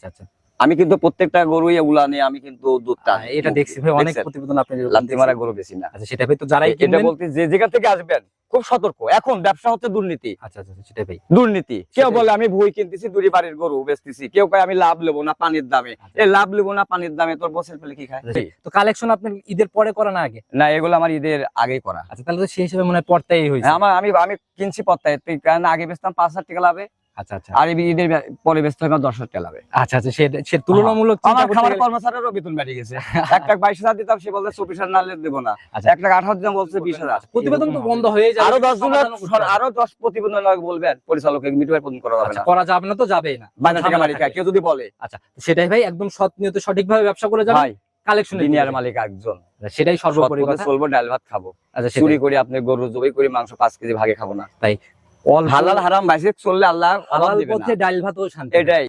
আচ্ছা আচ্ছা। আমি কিন্তু প্রত্যেকটা গরুই এগুলা নিয়ে আমি কিন্তু দুধ টানি। এটা দেখছি ভাই অনেক প্রতিবেদন আপনি লাত্তি মারা গরু বেশি না। আচ্ছা সেটা ভাই তো যারাই এটা বলতে যে যেখান থেকে আসবেন খুব সতর্ক। এখন ব্যবসা হচ্ছে দুর্নীতি। আচ্ছা আচ্ছা সেটাই ভাই। দুর্নীতি। কেউ বলে আমি ভুই কিনতেছি দুরি বাড়ির গরু বেচতেছি। কেউ কয় আমি লাভ নেব না পানির দামে। আচ্ছা। এই লাভ নেব না পানির দামে তোর বসের পেলে কি খায়? তো কালেকশন আপনি ঈদের পরে করা না আগে? না এগুলো আমার ঈদের আগেই করা। আচ্ছা তাহলে তো সেই হিসেবে মনে হয় পর্তাই হয়েছে। হ্যাঁ, আমার আমি আমি কিনছি পত্তায় তুই কারণ আগে বেচতাম পাঁচ হাজার টাকা লাভে। আচ্ছা আচ্ছা। আর এই পরে বেচতে হবে দশ হাজার লাভে। আচ্ছা আচ্ছা সে সে তুলনামূলক আমার খাবার কর্মচারীরও বেতন বেড়ে গেছে। এক লাখ বাইশ হাজার দিতাম সে বলছে চব্বিশ হাজার নালে দেবো না। আচ্ছা। এক লাখ আঠারো দিতাম বলছে বিশ হাজার। প্রতিবেদন তো বন্ধ হয়ে যাবে। আরও দশ জন সমাধানও করতে হবে। আরও দশ প্রতিবেদন বলবেন পরিচালক মিটু ভাই প্রদান করা হবে আচ্ছা না। করা যাবে না তো যাবেই না। বাইনা টাকা মালিক কেউ যদি বলে। আচ্ছা সেটাই ভাই একদম সৎ নিয়ত সঠিকভাবে ব্যবসা করে যাবে কালেকশন মালিক একজন। সেটাই সর্বোপরি কথা। চলবো ডাল ভাত খাব। আচ্ছা চুরি করে আপনি গরু জবাই করে মাংস পাঁচ কেজি ভাগে খাব না। তাই হালাল হারাম বাইসে চললে আল্লাহ হালাল পথে ডাল ভাত ও শান্তি। এটাই।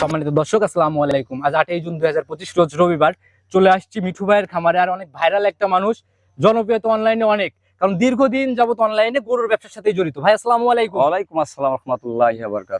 সম্মানিত দর্শক, আসসালামু আলাইকুম। আজ আটই জুন দুই হাজার পঁচিশ, রোজ রবিবার। চলে আসছি মিঠু ভাইয়ের খামারে। আর অনেক ভাইরাল একটা মানুষ, জনপ্রিয়তা অনলাইনে অনেক। কারণ দীর্ঘদিন যাবত অনলাইনে গরুর ব্যবসার সাথে জড়িত। ভাই আসসালামু আলাইকুম। ওয়ালাইকুম আসসালাম রহমতুল্লাহ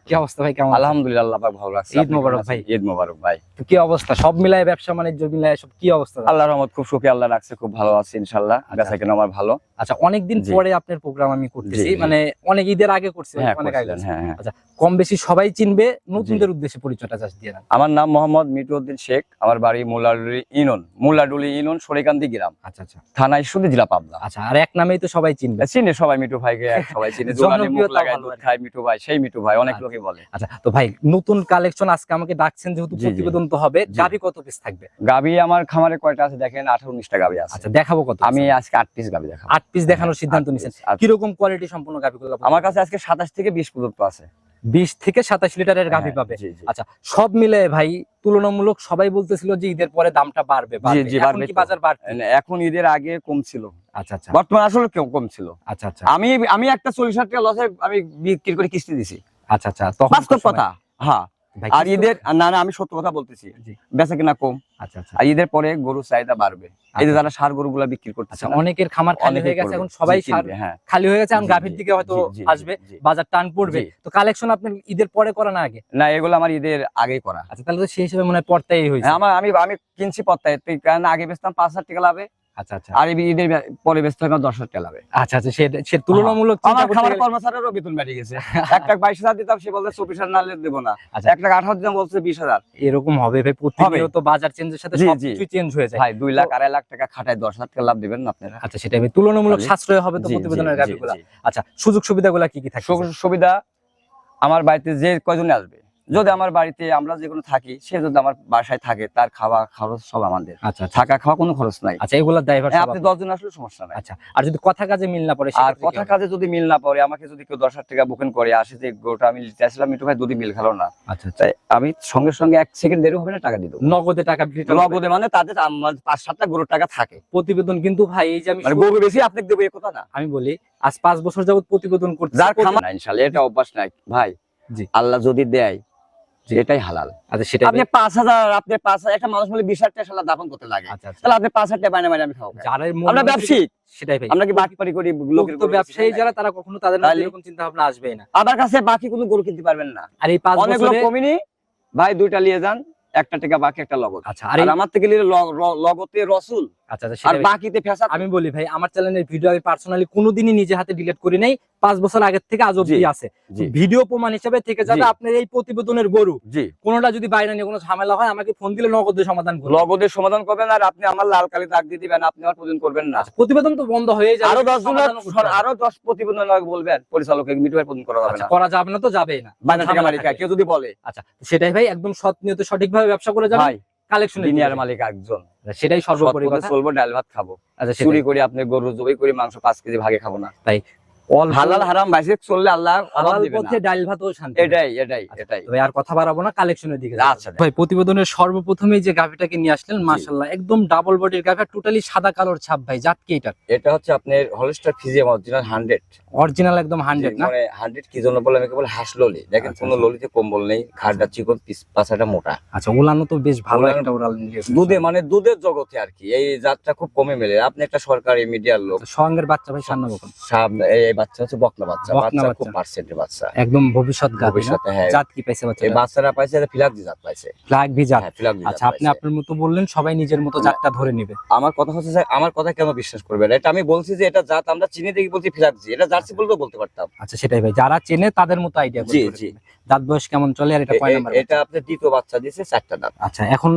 কি অবস্থা ভাই কেমন আলহামদুলিল্লাহ ভালো রাখছে ঈদ মোবারক ভাই। ঈদ মোবারক ভাই। তো কি অবস্থা? সব মিলায় ব্যবসা বাণিজ্য মিলায় সব কি অবস্থা? আল্লাহর রহমত খুব সুখী আল্লাহ রাখছে খুব ভালো আছে ইনশাআল্লাহ। বেচা কেনা আমার ভালো। আচ্ছা অনেকদিন। পরে আপনার প্রোগ্রাম আমি করতেছি। মানে অনেক ঈদের আগে করছি হ্যাঁ অনেক আগে করছিলেন, হ্যাঁ হ্যাঁ। কম বেশি সবাই চিনবে নতুনদের উদ্দেশ্যে পরিচয়টা জাস্ট দিয়ে আমার নাম মোহাম্মদ মিটুদ্দিন শেখ আমার বাড়ি মুলাডুলি ইনন মুলাডুলি ইনন সরিকান্দি গ্রাম। আচ্ছা আচ্ছা। থানা ঈশ্বরদী জেলা পাবনা। আচ্ছা আর এক নামেই তো সবাই চিনবে। চিনে সবাই মিঠু ভাইকে সবাই চিনে দোকানে মুখ লাগায় দুধ খায় মিঠু ভাই সেই মিঠু ভাই অনেক আচ্ছা। লোকে বলে। আচ্ছা তো ভাই নতুন কালেকশন আজকে আমাকে ডাকছেন যেহেতু। প্রতিবেদন তো হবে গাবি গাভি কত পিস থাকবে? গাবি আমার খামারে কয়টা আছে দেখেন আঠারো উনিশটা গাবি আছে। আচ্ছা দেখাবো কত আমি আজকে আট পিস গাবি দেখাবো। আট পিস দেখানোর সিদ্ধান্ত নিয়েছেন। piece। কীরকম কোয়ালিটি সম্পূর্ণ গাভিগুলো আমার কাছে আজকে সাতাশ থেকে বিশ পর্যন্ত আছে। বিশ থেকে সাতাশ লিটারের গাভি হ্যাঁ, পাবে। আচ্ছা সব মিলে ভাই তুলনামূলক সবাই বলতেছিল যে ঈদের পরে দামটা বাড়বে বাড়বে। এখন বাড়বে ঈদের আগে কম ছিল আচ্ছা আচ্ছা। বর্তমান আসলে কেউ কম ছিল আচ্ছা আচ্ছা। আমি আমি একটা চল্লিশ হাজার টাকা লসে আমি বিক্রি করে কিস্তি দিছি। আচ্ছা আচ্ছা তখন কথা। হ্যাঁ। আর ঈদের না না আমি সত্য কথা বলতেছি। বেচা কিনা কম। আচ্ছা আচ্ছা। আর ঈদের পরে গরুর চাহিদা বাড়বে। এই যে আচ্ছা, যারা সার গরুগুলা বিক্রি করতেছে অনেকের খামার খালি হয়ে গেছে এখন সবাই সার হ্যাঁ। খালি হয়ে গেছে এখন গাভীর দিকে হয়তো আসবে। বাজার টান পড়বে। তো কালেকশন আপনি ঈদের পরে করা না আগে? না এগুলো আমার ঈদের আগেই করা। আচ্ছা তাহলে তো সেই হিসেবে মনে হয় পর্তাই হয়েছে। আমার আমি আমি কিনছি পত্তায় তুই কারণ আগে বেচতাম পাঁচ হাজার টাকা লাভে। আচ্ছা আচ্ছা। আর পরে দশ হাজার টাকা আচ্ছা আচ্ছা সে তুলনামূলক আমার খাবার কর্মচারীরও বেতন বেড়ে গেছে। এক লাখ বাইশ হাজার দিতাম সে বলছে চব্বিশ হাজার নালে দেবো না। আচ্ছা। এক লাখ আঠারো দিতাম বলছে বিশ হাজার। এরকম হবে ভাই প্রতিনিয়ত বাজার চেঞ্জের সাথে সবকিছু চেঞ্জ হয়ে যায়। ভাই দুই লাখ আড়াই লাখ টাকা খাটায় দশ হাজার টাকা লাভ দিবেন না আপনারা। আচ্ছা সেটাই তুলনামূলক সাশ্রয় হবে তো প্রতিবেদনের আচ্ছা সুযোগ সুবিধাগুলা কি কি থাকে সুযোগ সুবিধা আমার বাড়িতে যে কয়জনে আসবে যদি আমার বাড়িতে আমরা যে কোনো থাকি সে যদি আমার বাসায় থাকে তার খাওয়া খরচ সব আমাদের। আচ্ছা আচ্ছা। থাকা খাওয়া কোনো খরচ নাই। আচ্ছা এগুলা ড্রাইভার আপনি দশজন আসলে সমস্যা নাই। আচ্ছা আর যদি কথা কাজে মিল না পড়ে আর কথা কাজে যদি মিল না পড়ে আমাকে যদি কেউ দশ হাজার টাকা বুকিং করে আসে যে গোটা আমি চাইছিলাম মিটু ভাই দুদিন মিল খেলো না। আচ্ছা আচ্ছা। তাই আমি সঙ্গে সঙ্গে এক সেকেন্ড দেরি হবে না টাকা দেবো। নগদে টাকা নগদে মানে তাদের আমার পাঁচ সাতটা গরুর টাকা থাকে। প্রতিবেদন কিন্তু ভাই এই যে আমি মানে গরু বেশি আপনাকে দেবো এই কথা না। আমি বলি আজ পাঁচ বছর যাবত প্রতিবেদন করছি। যার খামার ইনশাল্লাহ এটা অভ্যাস নাই। ভাই জি। আল্লাহ যদি দেয়। এটাই হালাল। আচ্ছা সেটা আপনি পাঁচ হাজার আপনি পাঁচ হাজার একটা মানুষ টাকা সালা দাপন করতে লাগে। আচ্ছা আচ্ছা। তাহলে আপনি পাঁচ হাজার টাকা বাইনা বাইনা আমি খাব আমরা ব্যবসায়ী। সেটাই ভাই। আমরা কি বাটপারি করি লোকের তো ব্যবসায়ী যারা তারা কখনো তাদের মধ্যে এরকম চিন্তা ভাবনা আসবেই না? আমার কাছে বাকি কোনো গরু কিনতে পারবেন না। আর এই পাঁচ অনেকগুলো বছরে কমিনি। ভাই দুইটা নিয়ে যান একটা টাকা বাকি একটা লগত আচ্ছা আর আর আমার থেকে নিলে লগতে রসুল আচ্ছা আচ্ছা আর। বাকিতে আমি বলি ভাই আমার চ্যানেলের ভিডিও আমি পার্সোনালি কোনোদিনই নিজে হাতে ডিলিট করি নাই পাঁচ বছর আগের থেকে আজ অব্দি আছে। ভিডিও প্রমাণ হিসেবে থেকে যাবে আপনার এই প্রতিবেদনের গরু। কোনোটা যদি বাইরে নিয়ে কোনো ঝামেলা হয় আমাকে ফোন দিলে নগদে সমাধান করব। লগদের সমাধান করবেন আর আপনি আমার লাল কালি দাগ দিয়ে দিবেন আপনি আমার প্রতিদিন করবেন না। আচ্ছা, প্রতিবেদন তো বন্ধ হয়ে যাবে আরও দশ। আরও দশ প্রতিবেদন বলবেন পরিচালক মিটু ভাই করা যাবে আচ্ছা, না। করা যাবে না তো যাবেই না। কেউ যদি বলে। আচ্ছা সেটাই ভাই একদম সৎ নিয়ত সঠিকভাবে ব্যবসা করে যাবে কালেকশন মালিক একজন। সেটাই সর্বোপরি কথা। চলবো ডাল ভাত খাব। আচ্ছা চুরি করে আপনি গরু জবাই করে মাংস পাঁচ কেজি ভাগে খাব না। অল্প হালাল হারাম বাইসে চললে আল্লাহ হালাল পথে ডাল ভাতও শান্তি এটাই এটাই আচ্ছা, এটাই। তবে আর কথা বাড়াবো না কালেকশনের দিকে আচ্ছা, ভাই প্রতিবেদনের সর্বপ্রথমেই যে গাভিটাকে নিয়ে আসলেন মাশাল্লাহ একদম ডাবল বডির গাভি টোটালি সাদা কালোর ছাপ ভাই জাত কি এটা এটা হচ্ছে আপনার Holstein Friesian original hundred original একদম হান্ড্রেড না? মানে হান্ড্রেড কি জন্য বলে আমি কেবল হাঁস ললি। দেখেন আচ্ছা, কোনো আচ্ছা। ললিতে কম্বল নেই ঘাড়টা চিকন পিস পাছাটা মোটা। আচ্ছা ওলানো তো বেশ ভালো একটা ওরাল দুধে মানে দুধের জগতে আর কি। এই জাতটা খুব কমে মেলে। আপনি একটা সরকারি মিডিয়ার লোক। সঙ্গের বাচ্চা ভাই সান্না বকন। সাম- এই এই বাচ্চা হচ্ছে বকনা বাচ্চা বকনা বাচ্চা খুব পার্সেন্টের বাচ্চা। একদম ভবিষ্যৎ ভবিষ্যতে হ্যাঁ। জাত কি পাইছে বাচ্চা এই বাচ্চারা পাইছে এটা জাত পাইছে। জাত। হ্যাঁ আচ্ছা আপনি আপনার মতো বললেন সবাই নিজের মতো জাতটা ধরে নেবে। আমার কথা হচ্ছে যে আমার কথা কেন বিশ্বাস করবেন এটা আমি বলছি যে এটা জাত আমরা চিনি দেখি বলছি ফিলাকজি এটা জার্সি বলতেও বলতে পারতাম। আচ্ছা সেটাই ভাই। যারা চেনে তাদের মতো আইডিয়া জি, জি। দাঁত বয়স কেমন চলে আর এটা কয় নাম্বার এটা আপনার দ্বিতীয় বাচ্চা দিয়েছে চারটা দাঁত। আচ্ছা এখন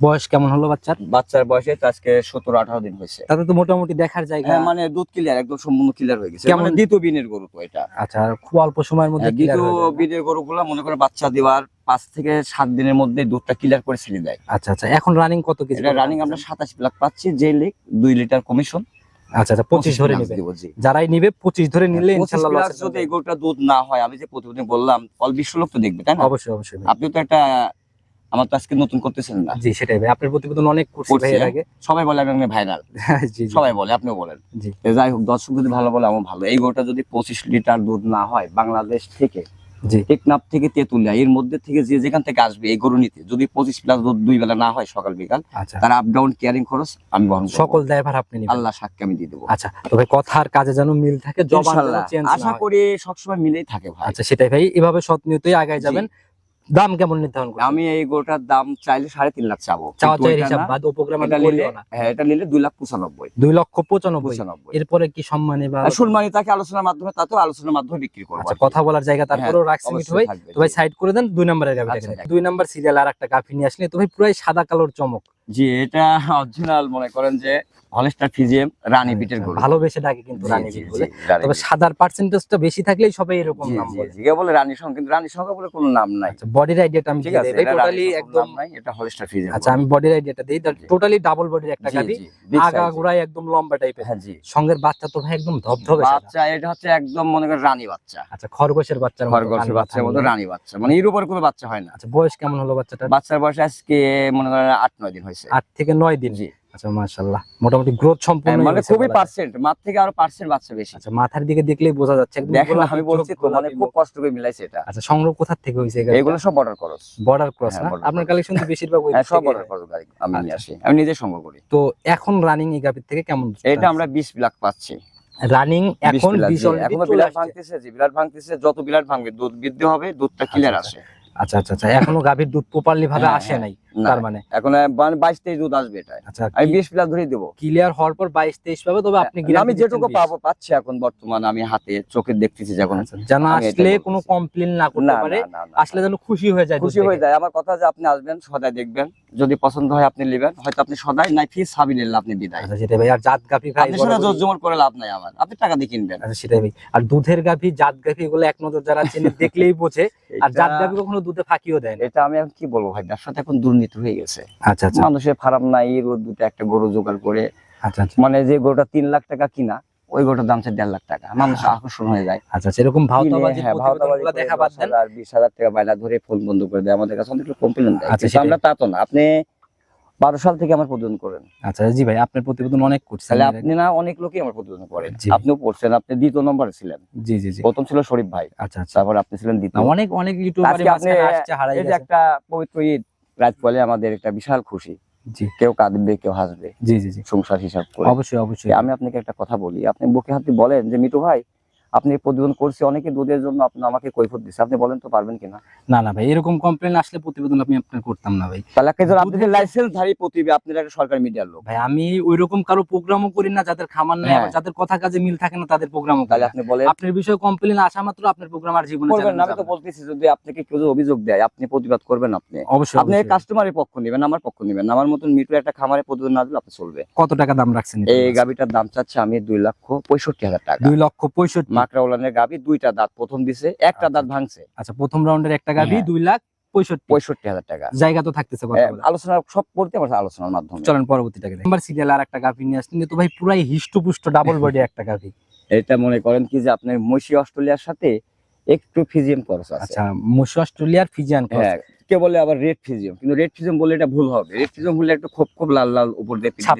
বয়স কেমন হলো বাচ্চার? বাচ্চার বয়সে তো আজকে সতেরো আঠারো দিন হয়েছে। তাতে তো মোটামুটি দেখার জায়গা। হ্যাঁ মানে দুধ ক্লিয়ার একদম সম্পূর্ণ ক্লিয়ার হয়ে গেছে। কেমন- মানে দ্বিতীয় বিনের গরু তো এটা। আচ্ছা আর খুব অল্প সময়ের মধ্যে হ্যাঁ, দ্বিতীয় হয়ে। বিনের গরুগুলো মনে করে বাচ্চা দেওয়ার পাঁচ থেকে সাত দিনের মধ্যে দুধটা ক্লিয়ার করে ছেড়ে দেয়। আচ্ছা আচ্ছা এখন রানিং কত কেজি এটা রানিং আমরা সাতাশ লাখ পাচ্ছি যে লিক দুই লিটার কমিশন আচ্ছা আচ্ছা পঁচিশ ধরে নেবে। যারাই নিবে পঁচিশ ধরে নিলে ইনশাল্লাহ যদি দুধ না হয় আমি যে প্রতিদিন বললাম অল বিশ্ব লোক তো দেখবে তাই না? অবশ্যই অবশ্যই। আপনি তো একটা আমার তো আজকে নতুন করতেছেন না। জি সেটাই ভাই। আপনার প্রতিবেদন অনেক করছি ভাই এর। আগে। সবাই বলে আমি ভাইরাল জি সবাই বলে আপনিও বলেন। জি। যাই হোক দর্শক যদি ভালো বলে আমার ভালো। এই গরুটা যদি পঁচিশ লিটার দুধ না হয় বাংলাদেশ থেকে জি। টেকনাফ থেকে তেতুলিয়া এর মধ্যে থেকে যে যেখান থেকে আসবে এই গরু নিতে যদি পঁচিশ প্লাস দুধ দুই বেলা না হয় সকাল বিকাল আচ্ছা। তার আপ ডাউন কেয়ারিং খরচ আমি বহন। সকল ড্রাইভার আপনি আল্লাহ সাক্ষী আমি দিয়ে দেবো। আচ্ছা তবে কথার কাজে যেন মিল থাকে আশা করি সবসময় মিলেই থাকে ভাই। আচ্ছা সেটাই ভাই এভাবে সৎ নিয়তই আগায় যাবেন। দাম কেমন নির্ধারণ করবেন আমি এই গোটার দাম চাইলে সাড়ে তিন লাখ চাবো। চাওয়া চাওয়ার হিসাব বাদ উপগ্রাম এটা নিলে হ্যাঁ এটা নিলে দুই লাখ পঁচানব্বই। দুই লক্ষ পঁচানব্বই। পঁচানব্বই। এরপরে কি সম্মানে বা তাকে আলোচনার মাধ্যমে তাতেও আলোচনার মাধ্যমে বিক্রি করব আচ্ছা। কথা বলার জায়গা তারপরেও রাখছি মিঠু ভাই তো ভাই সাইড করে দেন দুই নম্বরের আচ্ছা, দুই নম্বর সিরিয়াল আর একটা গাভি নিয়ে আসলে তো ভাই পুরাই সাদা কালোর চমক। জি এটা অরিজিনাল মনে করেন যে রানী বিটের গরু। ভালোবেসে ডাকে কিন্তু রানী বিট বলে। তবে সাদার পার্সেন্টেজটা বেশি থাকলেই সবাই এরকম নাম বলে। জি, কে বলে রানী সংখ্যা কিন্তু রানী সংখ্যা বলে কোনো নাম নাই। আচ্ছা বডির আইডিয়াটা আমি ঠিক দিয়ে আছে দেই। এটা টোটালি একদম নাই এটা আচ্ছা আমি বডির আইডিয়াটা দিই। টোটালি ডাবল বডির একটা আগা গোড়ায় একদম লম্বা টাইপের হ্যাঁ জি। সঙ্গের বাচ্চা তো ভাই একদম ধবধবে বাচ্চা এটা হচ্ছে একদম মনে করেন রানী বাচ্চা। আচ্ছা খরগোশের বাচ্চা খরগোশের বাচ্চার মতো রানী বাচ্চা। মানে এর উপর কোনো বাচ্চা হয় না। আচ্ছা বয়স কেমন হলো বাচ্চাটা বাচ্চার বয়স আজকে মনে করেন আট নয় দিন হয়েছে। আট থেকে নয় দিন। জি। আচ্ছা মোটামুটি গ্রোথ সম্পূর্ণ হ্যাঁ, মানে খুবই পার্সেন্ট মার থেকে আরও পার্সেন্ট বাচ্চা বেশি। আচ্ছা মাথার দিকে দেখলেই বোঝা যাচ্ছে একদম আমি বলছি মানে খুব কষ্ট করে মিলাইছে এটা। আচ্ছা সংগ্রহ কোথা থেকে এগুলো সব বর্ডার ক্রস হ্যাঁ, না? আপনার কালেকশন তো বেশিরভাগ ওই হ্যাঁ সব বর্ডার। আমি নিয়ে। আসি। আমি নিজে সংগ্রহ করি। তো এখন রানিং এই থেকে কেমন এটা আমরা বিশ লাখ পাচ্ছি। রানিং 20 এখন বিলাট। ভাঙতেছে বিলাট ভাঙতেছে। যত বিলাট ভাঙবে দুধ বৃদ্ধি হবে দুধটা ক্লিয়ার আসে আচ্ছা আচ্ছা আচ্ছা। এখনও গাভীর দুধ প্রপারলি ভাবে হ্যাঁ, আসে হ্যাঁ। নাই তার মানে? এখন বাইশ তেইশ দুধ আসবে এটা আচ্ছা আমি বিশ প্লাস ধরে দেবো। ক্লিয়ার হওয়ার পর বাইশ তেইশ পাবে তবে আপনি আমি যেটুকু পাবো পাচ্ছি এখন বর্তমানে আমি হাতে চোখে দেখতেছি 20 যখন আচ্ছা, যেন আসলে। কোনো কমপ্লেন না করতে পারে আসলে যেন খুশি হয়ে যায় খুশি হয়ে যায়। আমার কথা যে আপনি আসবেন সদায় দেখবেন। যদি পছন্দ হয় আপনি নেবেন। হয়তো আপনি সদাই নাই ফিস সাবিলিল্লাহ আপনি বিদায়। আচ্ছা সেটাই ভাই। আর জাত গাভী ভাই আপনি সেটা জোর করে লাভ নাই আমার। আপনি টাকা দিয়ে কিনবেন। আচ্ছা সেটাই ভাই। আর দুধের গাভী জাত গাভী এগুলো এক নজর যারা চেনে দেখলেই বোঝে। আর জাত গাভী কখনো দুধে ফাঁকিও দেয় এটা আমি এখন কি বলব ভাই? ব্যবসাতে এখন দুর্নীতি হয়ে গেছে। আচ্ছা আচ্ছা। মানুষের ফার্ম নাই এর দুটো একটা গরু জোগাড় করে। আচ্ছা আচ্ছা। মানে যে গরুটা তিন লাখ টাকা কিনা ওই গরুটার দাম দেড় লাখ টাকা। মানুষ আকর্ষণ হয়ে যায়। আচ্ছা সেরকম ভাওতাবাজি কিনে, হ্যাঁ, দেখা বিশ হাজার টাকা বাইলা ধরে ফোন বন্ধ করে দেয়। আমাদের কাছে অনেক কমপ্লেন দেয়। আচ্ছা, আমরা তা তো না। আপনি বারো সাল থেকে আমার প্রতিবেদন করেন। আচ্ছা জি ভাই আপনার প্রতিবেদন অনেক করছেন তাহলে আপনি না অনেক লোকই আমার প্রতিবেদন করেন। আপনিও পড়ছেন আপনি দ্বিতীয় নম্বরে ছিলেন। জি জি জি। প্রথম ছিল শরীফ ভাই। আচ্ছা আচ্ছা। তারপর আপনি ছিলেন দ্বিতীয়। অনেক অনেক আপনি আসছে হারাই একটা পবিত্র ঈদ রাত পলে আমাদের একটা বিশাল খুশি। জি। কেউ কাঁদবে কেউ হাসবে। জি জি জি। সংসার হিসাব করে। অবশ্যই অবশ্যই। আমি আপনাকে একটা কথা বলি। আপনি বুকে হাতে বলেন যে মিটু ভাই আপনি প্রতিবেদন করছি অনেকে দুধের জন্য আপনি আমাকে কৈফত দিচ্ছে আপনি বলেন তো পারবেন কিনা? না না ভাই এরকম কমপ্লেন আসলে প্রতিবেদন আমি আপনার করতাম না ভাই। তাহলে একটা ধর আপনি লাইসেন্স ধারী প্রতিবে আপনার একটা সরকারি মিডিয়ার লোক। ভাই আমি ওই রকম কারও প্রোগ্রামও করি না যাদের খামার নেই হ্যাঁ। যাদের কথা কাজে মিল থাকে না তাদের প্রোগ্রামও করি তাহলে আপনি বলেন। আপনার বিষয়ে কমপ্লেন আসা মাত্র আপনার প্রোগ্রাম আর জীবনে করবেন না আমি তো বলতেছি যদি আপনাকে কেউ অভিযোগ দেয় আপনি প্রতিবাদ করবেন আপনি। অবশ্যই আপনি। কাস্টমারের পক্ষ নেবেন আমার পক্ষ নেবেন আমার মতন মিটু একটা খামারে প্রতিবেদন না দিলে আপনি চলবে। কত টাকা দাম রাখছেন এই গাবিটার দাম চাচ্ছে আমি দুই লক্ষ পঁয়ষট্টি হাজার টাকা। দুই লক্ষ পঁয়ষট্টি মাকড়া উলানের গাবি দুইটা দাঁত প্রথম দিছে একটা আচ্ছা। দাঁত ভাঙছে। আচ্ছা প্রথম রাউন্ডের একটা গাভি হ্যাঁ। দুই লাখ পঁয়ষট্টি। হাজার টাকা। জায়গা তো থাকতেছে কথা এ, বলে আলোচনা সব করতে পারছে আলোচনার মাধ্যমে। চলেন পরবর্তীটাকে নাম্বার সিরিয়াল আর একটা গাভি নিয়ে আসছেন তো ভাই পুরাই হিষ্টপুষ্ট ডাবল বডি একটা গাভি। এটা মনে করেন কি যে আপনার মসি অস্ট্রেলিয়ার সাথে একটু ফিজিয়াম আছে। আচ্ছা অস্ট্রেলিয়ার ফিজিয়ান হ্যাঁ কে বলে আবার রেড ফিজিয়াম? কিন্তু রেড ফিজিয়াম বলে এটা ভুল হবে। রেড ফিজিয়াম একটু খুব খুব লাল লাল উপর দিয়ে ছাপ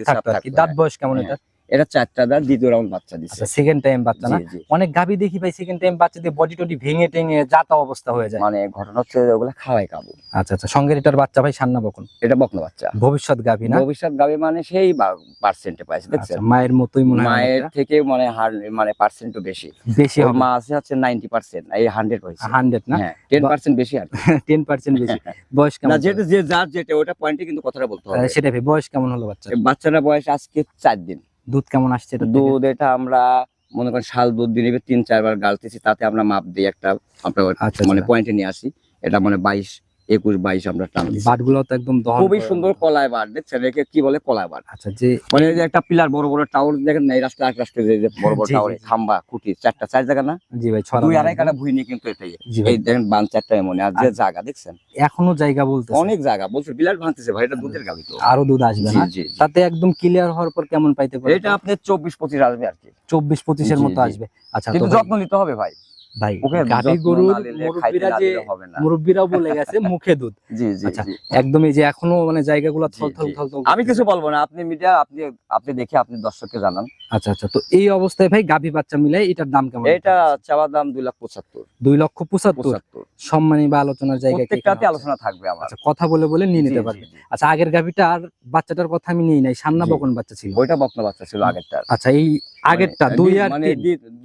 দাঁত হ্যাঁ। বয়স কেমন এটা হ্যাঁ। এটা চারটা দাঁত দ্বিতীয় রাউন্ড বাচ্চা দিচ্ছে সেকেন্ড টাইম বাচ্চা না। অনেক গাবি দেখি ভাই সেকেন্ড টাইম বাচ্চা দিয়ে বডি টডি ভেঙে টেঙে যাতা অবস্থা হয়ে যায়। মানে ঘটনা হচ্ছে ওগুলা খাওয়াই কাবু আচ্ছা আচ্ছা সঙ্গের এটার বাচ্চা ভাই সান্না বকন। এটা বকনা বাচ্চা। ভবিষ্যৎ গাভি না? ভবিষ্যৎ গাবে মানে সেই পার্সেন্টে পাইছে আচ্ছা দেখছেন? মায়ের মতোই মনে হয় মায়ের থেকে মানে হার মানে পার্সেন্ট বেশি। বেশি মা আছে হচ্ছে নাইনটি পার্সেন্ট এই হান্ড্রেড হয়েছে। হান্ড্রেড না? হ্যাঁ টেন পার্সেন্ট বেশি আর কি। টেন পার্সেন্ট বেশি। বয়স কেমন না যেটা যে যার যেটা ওটা পয়েন্টে কিন্তু কথাটা বলতে হবে। সেটা ভাই বয়স কেমন হলো বাচ্চা বাচ্চাটা বয়স আজকে চার দিন। দুধ কেমন আসছে দুধ এটা আমরা মনে করেন শাল দুধ দিন তিন চারবার গালতেছি তাতে আমরা মাপ দিই একটা আপনার আচ্ছা মানে আচ্ছা। পয়েন্টে নিয়ে আসি এটা মানে বাইশ একুশ বাইশ আমরা টান দিছি। বাটগুলো তো একদম খুবই সুন্দর কলায় বার দেখছেন? একে কি বলে কলায় বার আচ্ছা যে মানে যে একটা পিলার বড় বড় টাওয়ার দেখেন না এই রাস্তা এক রাস্তায় যে বড় বড় টাওয়ারে। খাম্বা খুঁটি চারটা চার জায়গা না? জি ভাই ছড়া দুই আড়াই কাটা ভুই নিয়ে কিন্তু এটাই ভাই। এই দেখেন বান চারটা এমন আর যে। জায়গা দেখছেন? এখনও জায়গা বলতে অনেক জায়গা বলছে বিলাট ভাঙতেছে ভাই এটা দুধের গাবি তো। আরও দুধ আসবে না। তাতে একদম ক্লিয়ার হওয়ার পর কেমন পাইতে পারে এটা আপনি চব্বিশ পঁচিশ আসবে আর কি। চব্বিশ পঁচিশের মতো আসবে। আচ্ছা যত্ন নিতে হবে ভাই। ভাই গাভী গরুর না নিলে খাইতে মুরব্বীরা যে দিলে হবে না। মুরব্বীরাও বলে গেছে মুখে দুধ। জি জি একদম এই যে এখনও মানে জায়গাগুলো থল জি, থল জি। থল থল আমি কিছু বলব না আপনি মিডিয়া আপনি আপনি দেখে আপনি দর্শককে জানান। আচ্ছা আচ্ছা তো এই অবস্থায় ভাই গাভী বাচ্চা মিলাই এটার দাম কেমন? এটা চাওয়া দাম দুই লাখ পঁচাত্তর। দুই লক্ষ পঁচাত্তর? পঁচাত্তর। সম্মানী বা আলোচনার প্রত্যেকটাতে আলোচনা থাকবে আমার। আচ্ছা কথা বলে বলে নিয়ে নিতে পারবে। আচ্ছা আগের গাভীটা আর বাচ্চাটার কথা আমি নিয়ে নাই সান্না। বকন বাচ্চা ছিল। ওইটা বকনা বাচ্চা ছিল আগেরটা আচ্ছা এই আগেরটা মানে দুই আর মানে তিন?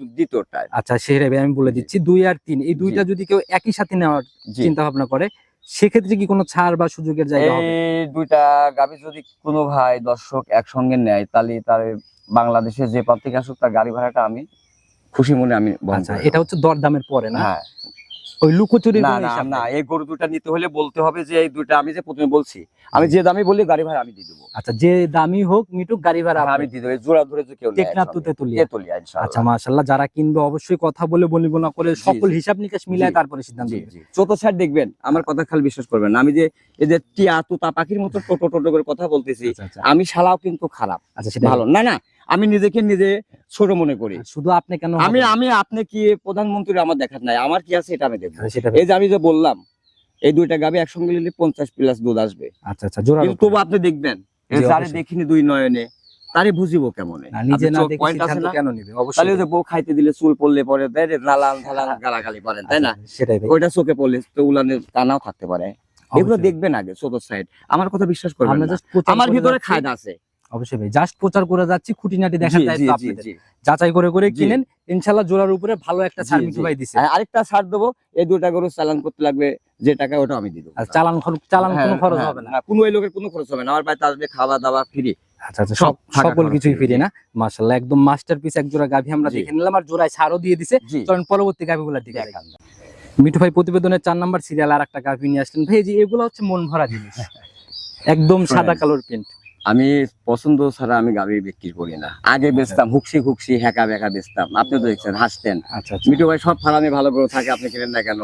দ্বি- দ্বিতীয়টা আচ্ছা সেভাবে আমি বলে দিচ্ছি দুই আর তিন এই দুইটা যদি কেউ একই সাথে নেওয়ার চিন্তা ভাবনা করে সেক্ষেত্রে কি কোনো ছাড় বা সুযোগের জায়গা হবে? দুইটা গাবি যদি কোনো ভাই দর্শক একসঙ্গে নেয় তাহলে তার বাংলাদেশে যে প্রান্ত আসুক তার গাড়ি ভাড়াটা আমি খুশি মনে আমি আচ্ছা এটা হচ্ছে দরদামের পরে না? হ্যাঁ। ওই লুকোচুরি না না না এই গরু দুটা নিতে হলে বলতে হবে যে এই দুইটা আমি যে প্রথমে বলছি আমি যে দামি বলি গাড়ি ভাড়া আমি দিয়ে দেবো। আচ্ছা যে দামি হোক মিটুক গাড়ি ভাড়া আমি দিয়ে দেবো। জোড়া ধরে যে কেউ নেয় টেকনাফ একসঙ্গে। তুতে তুলিয়া। তেঁতুলিয়া, আচ্ছা মাশাল্লাহ যারা কিনবে অবশ্যই কথা বলে বলিব না করে সকল হিসাব নিকাশ মিলায় তারপরে সিদ্ধান্ত জি নেবে। জি। চতুর্থ সাইড দেখবেন আমার কথা খালি বিশ্বাস করবেন না। আমি যে এই যে টিয়া তুতা পাখির মতো টোটো টোটো করে কথা বলতেছি আচ্ছা আচ্ছা। আমি শালাও কিন্তু খারাপ। আচ্ছা সেটা ভালো। না না আমি নিজেকে নিজে ছোট মনে করি। শুধু আপনি কেন আমি আমি আপনি কি প্রধানমন্ত্রী আমার দেখার নাই? আমার কি আছে এটা আমি দেখব। আচ্ছা, এই যে আমি যে বললাম এই দুইটা গাবি একসঙ্গে নিলে পঞ্চাশ প্লাস দুধ আসবে। আচ্ছা আচ্ছা তবু আপনি দেখবেন যারে দেখিনি দুই নয়নে তারে বুঝিব কেমনে? না না তাহলে যে বউ খাইতে দিলে চুল পড়লে পরে রে, গালাগালি করেন তাই না? আচ্ছা, সেটাই ওইটা চোখে পড়লে তো উলানের কানাও থাকতে পারে। এগুলো দেখবেন আগে সাইড আমার কথা বিশ্বাস করবেন না। আমার ভিতরে খায়দা আছে। অবশ্যই ভাই। জাস্ট প্রচার করে যাচ্ছি খুঁটিনাটি জি, আপনাদের। যাচাই করে করে কিনেন ইনশাআল্লাহ জোড়ার উপরে ভালো একটা ছাড় মিঠু ভাই দিছে। হ্যাঁ, আরেকটা ছাড় দেবো এই দুটা গরু চালান করতে লাগবে যে টাকা ওটা আমি দেবো। আর চালান খরচ চালান হ্যাঁ, কোনো খরচ হ্যাঁ, হবে না। কোনো ওই লোকের কোনো খরচ হবে না। আমার বাড়িতে আসবে খাওয়া দাওয়া ফ্রি আচ্ছা আচ্ছা সব সকল কিছুই ফিরে না। মাশাআল্লাহ একদম মাস্টারপিস এক জোড়া গাভী আমরা দেখে নিলাম আর জোড়ায় ছাড়ও দিয়ে দিছে। পরবর্তী গাভীগুলোর দিকে যাই। দেখান। মিঠু ভাই প্রতিবেদনের চার নাম্বার সিরিয়াল আর একটা গাভী নিয়ে আসলেন। ভাই যে এগুলো হচ্ছে মন ভরা জিনিস। একদম সাদা কালোর প্রিন্ট আমি পছন্দ ছাড়া আমি গাভি বিক্রি করি না। আগে বেচতাম হুকসি হুকসি হ্যাকা বেকা বেচতাম। আপনি তো দেখছেন হাসতেন। আচ্ছা আচ্ছা। মিঠু ভাই সব ফার্মে ভালো করে থাকে আপনি কিনেন না কেন?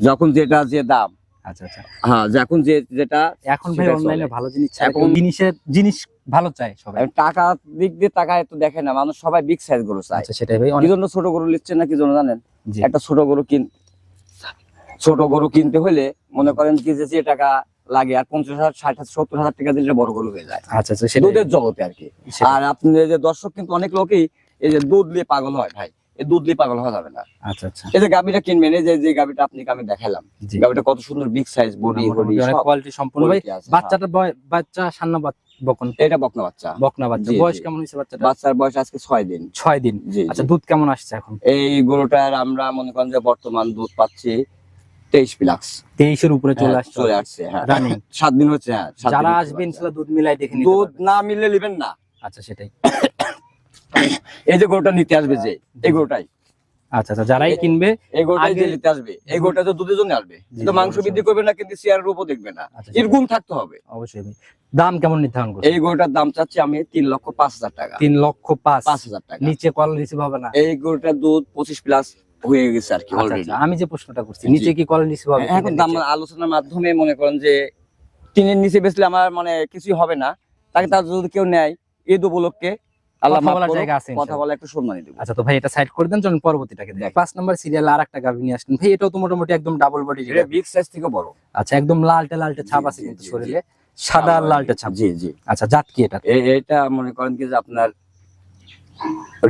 যখন যেটা যে দাম। আচ্ছা আচ্ছা। হ্যাঁ যখন যে যেটা এখন ভাই অনলাইনে ভালো জিনিস এখন- জিনিসের জিনিস ভালো চায় সবাই। টাকা দিক দিয়ে টাকা এত দেখে না মানুষ সবাই বিগ সাইজ গরু চায়। আচ্ছা সেটাই ভাই কি অনেক জন্য ছোট গরু নিচ্ছেন না কি জন্য জানেন? জি। একটা ছোট গরু কিন ছোট গরু কিনতে হলে মনে করেন কি যে টাকা লাগে আর পঞ্চাশ হাজার ষাট হাজার সত্তর হাজার টাকা দিলে বড় গরু হয়ে যায়। আচ্ছা আচ্ছা দুধের জগতে আর কি। আর আপনি যে দর্শক কিন্তু অনেক লোকই এই যে দুধ নিয়ে পাগল হয় ভাই। দুধ নিয়ে পাগল হওয়া যাবে না। আচ্ছা আচ্ছা। এই যে গাবিটা কিনবেন এই যে যে গাবিটা আপনাকে আমি দেখালাম জি। গাবিটা কত সুন্দর বিগ সাইজ বডি কোয়ালিটি সম্পূর্ণ। ভাই। বাচ্চাটা বাচ্চা সান্না বকন। এটা বকনা বাচ্চা। বকনা বাচ্চা। বয়স কেমন হয়েছে বাচ্চাটা বাচ্চার বয়স আজকে ছয় দিন। ছয় দিন। আচ্ছা দুধ কেমন আসছে এখন? এই গরুটার আমরা মনে করেন যে বর্তমান দুধ পাচ্ছি তেইশ প্লাক্স। তেইশের উপরে চলে আসছে। চলে আসছে হ্যাঁ। রানিং। সাত দিন হচ্ছে হ্যাঁ যারা দিন আসবে দুধ মিলাই দেখে দুধ না মিললে নেবেন না। আচ্ছা সেটাই। এই যে গরুটা নিতে আসবে যে এই গরুটাই। আচ্ছা আচ্ছা যারাই কিনবে এই গরুটাই যে নিতে আসবে এই গরুটা তো দুধের জন্য আসবে। কিন্তু মাংস বৃদ্ধি করবে না কিন্তু চেয়ার রূপও দেখবে না। আচ্ছা এর থাকতে হবে। অবশ্যই দাম কেমন নির্ধারণ করছে এই গরুটার দাম চাচ্ছি আমি তিন লক্ষ পাঁচ হাজার টাকা। তিন লক্ষ পাঁচ। পাঁচ হাজার টাকা। নিচে কল রিসিভ হবে না। এই গরুটার দুধ পঁচিশ প্লাস হয়ে গেছে আর কি আচ্ছা, অলরেডি আচ্ছা, আমি যে প্রশ্নটা করছি নিচে কি কল রিসিভ হবে? এখন দাম আলোচনার মাধ্যমে মনে করেন যে টিনের নিচে বেচলে আমার মানে কিছুই হবে না। তাকে তার যদি কেউ নেয় ঈদ উপলক্ষে কথা বলার জায়গা আছে কথা। বলা একটু সম্মানই দেবো। আচ্ছা তো ভাই এটা সাইড করে দেন চলুন পরবর্তীটাকে দেখ। পাঁচ নাম্বার সিরিয়াল আর একটা গাভি নিয়ে আসলেন। ভাই এটাও তো মোটামুটি একদম ডাবল বডি বিগ সাইজ থেকে বড়। আচ্ছা একদম লালটে লালটে ছাপ আছে কিন্তু শরীরে। সাদা লালটে ছাপ। জি জি। আচ্ছা জাত কি এটা? এটা মনে করেন কি যে আপনার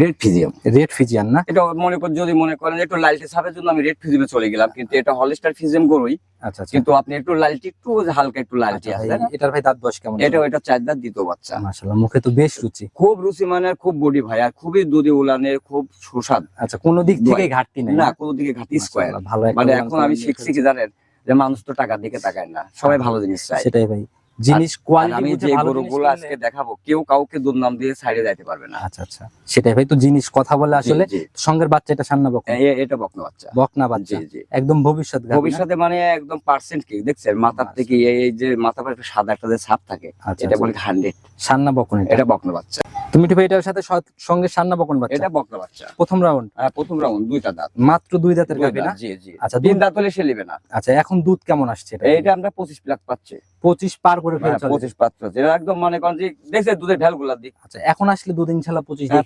রেড ফিজিয়াম রেড ফিজিয়ান না? এটা মনে করেন যদি মনে করেন একটু লালটে ছাপের জন্য আমি রেড ফিজিয়ামে চলে গেলাম কিন্তু এটা হলস্টার ফিজিয়াম গরুই। আচ্ছা আচ্ছা। কিন্তু আপনি একটু লালটি একটু হালকা একটু লালটি আচ্ছা আছে? এটার ভাই দাঁত বয়স কেমন? এটা ওইটা চার দাঁত দ্বিতীয় বাচ্চা। মাশাআল্লাহ মুখে তো বেশ রুচি। খুব রুচি মানে খুব বডি ভাই আর খুবই দুধে উলানের খুব সুস্বাদ। আচ্ছা কোনো দিক। থেকে ঘাটতি নাই না কোনো দিকে ঘাটি স্কোয়ার ভালো মানে এখন আমি শিখছি। কি জানেন? যে মানুষ তো টাকার দিকে তাকায় না সবাই ভালো জিনিস চায়। সেটাই ভাই। জিনিস কোয়ালিটি আমি যে গরুগুলো আজকে দেখাবো কেউ কাউকে দুর্নাম দিয়ে সাইডে যাইতে পারবে না। আচ্ছা আচ্ছা। সেটাই ভাই তো জিনিস কথা বলে আসলে। সঙ্গের বাচ্চা এটা সান্না বকনা। এটা বকনা বাচ্চা। বকনা বাচ্চা। একদম ভবিষ্যৎ ভবিষ্যতে মানে একদম পার্সেন্ট কি দেখছেন? মাথার থেকে এই যে মাথা সাদা একটা যে ছাপ থাকে আচ্ছা এটা আচ্ছা। বলি হান্ড্রেড সান্না বকন এটা। বকনা বাচ্চা। তুমি ভাই এটার সাথে সঙ্গে সান্না বকন বাচ্চা। এটা বকনা বাচ্চা। প্রথম রাউন্ড হ্যাঁ, প্রথম রাউন্ড দুইটা দাঁত। মাত্র দুই দাঁতের না? জি জি। আচ্ছা তিন দাঁত হলে সে নেবে না। আচ্ছা এখন দুধ কেমন আসছে এটা? আমরা পঁচিশ প্লাক পাচ্ছি। পঁচিশ পার করে হ্যাঁ, পঁচিশ পার একদম মনে করেন যে দেখছে দুধের ঢেলগুলার দিক। আচ্ছা এখন আসলে দুধ ইনশাল্লাহ পঁচিশ হ্যাঁ,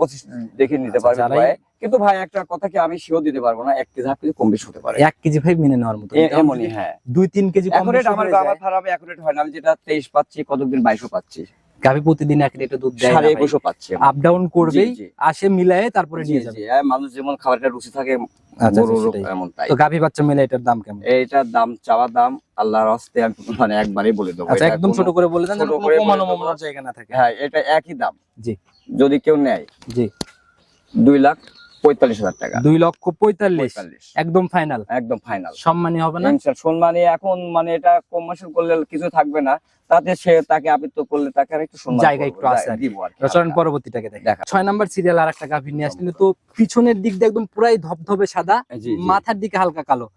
পঁচিশ দেখে নিতে আচ্ছা, পারবে কিন্তু ভাই একটা কথা কি আমি শিও দিতে পারব না? এক কেজি হাফ কেজি কম বেশি হতে পারে। এক কেজি ভাই মেনে নেওয়ার মতো। এমনই হ্যাঁ। দুই তিন কেজি এখন আমার আমার ফার্মে অ্যাকুরেট হয় না। আমি যেটা তেইশ পাচ্ছি কতদিন বাইশও পাচ্ছি। গাভী প্রতিদিন এক লিটার দুধ দেয় সাড়ে একুশও পাচ্ছে। আপ ডাউন করবেই জি। আসে মিলায়ে তারপরে নিয়ে যাবে। মানুষ যেমন খাবারটা রুচি থাকে আচ্ছা, তো গাভী বাচ্চা মিলে এটার দাম কেমন? এটার দাম চাওয়া দাম আল্লাহর হস্তে আমি মানে একবারই বলে দেবো। আচ্ছা একদম ছোট করে বলে দেন ছোট যেন কোনো কমানো দেবো। জায়গা না থাকে। হ্যাঁ এটা একই দাম। জি। যদি কেউ নেয় জি। দুই লাখ পঁয়তাল্লিশ হাজার টাকা। দুই লক্ষ পঁয়তাল্লিশ। একদম ফাইনাল একদম ফাইনাল সম্মানী হবে না? সম্মানে এখন মানে এটা কমার্শিয়াল করলে কিছু থাকবে না। তাতে সে তাকে আবৃত্ত করলে তাকে আর একটু সম্মান জায়গা একটু আছে যা- দিব আর কি। পরবর্তীটাকে দেখা। ছয় নাম্বার সিরিয়াল আর একটা গাভী নিয়ে আসলে তো পিছনের দিক দিয়ে একদম পুরাই ধবধবে সাদা। মাথার দিকে হালকা কালো।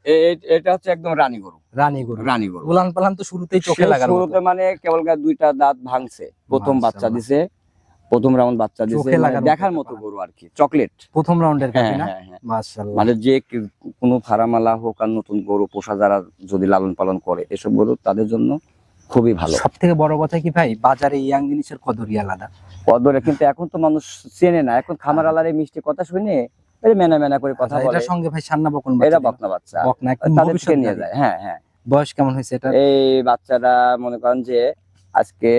এটা হচ্ছে একদম রানী গরু। রানী গরু। রানী গরু। উলান পালান তো শুরুতেই চোখে মতো। শুরুতে মানে কেবল দুইটা দাঁত ভাঙছে। প্রথম বাচ্চা দিছে। প্রথম রাউন্ড বাচ্চা চোখে মানে দেখার মতো গরু আর কি চকলেট প্রথম রাউন্ডের হ্যাঁ হ্যাঁ হ্যাঁ। মানে যে কোনো ফারামালা হোক আর নতুন গরু পোষা যারা যদি লালন পালন করে এসব গরু তাদের জন্য খুবই ভালো। সব থেকে বড় কথা কি ভাই? বাজারে ইয়াং জিনিসের কদরই আলাদা। কদরে কিন্তু এখন তো মানুষ চেনে না। এখন খামার আলারে মিষ্টি কথা শুনে এই মেনা মেনা করে কথা আচ্ছা, বলে। এটার সঙ্গে ভাই সান্না বকন বাচ্চা বকনা বাচ্চা। বকনা একদম নিয়ে যায়। হ্যাঁ হ্যাঁ। বয়স কেমন হয়েছে এটা এই বাচ্চাটা মনে করেন যে আজকে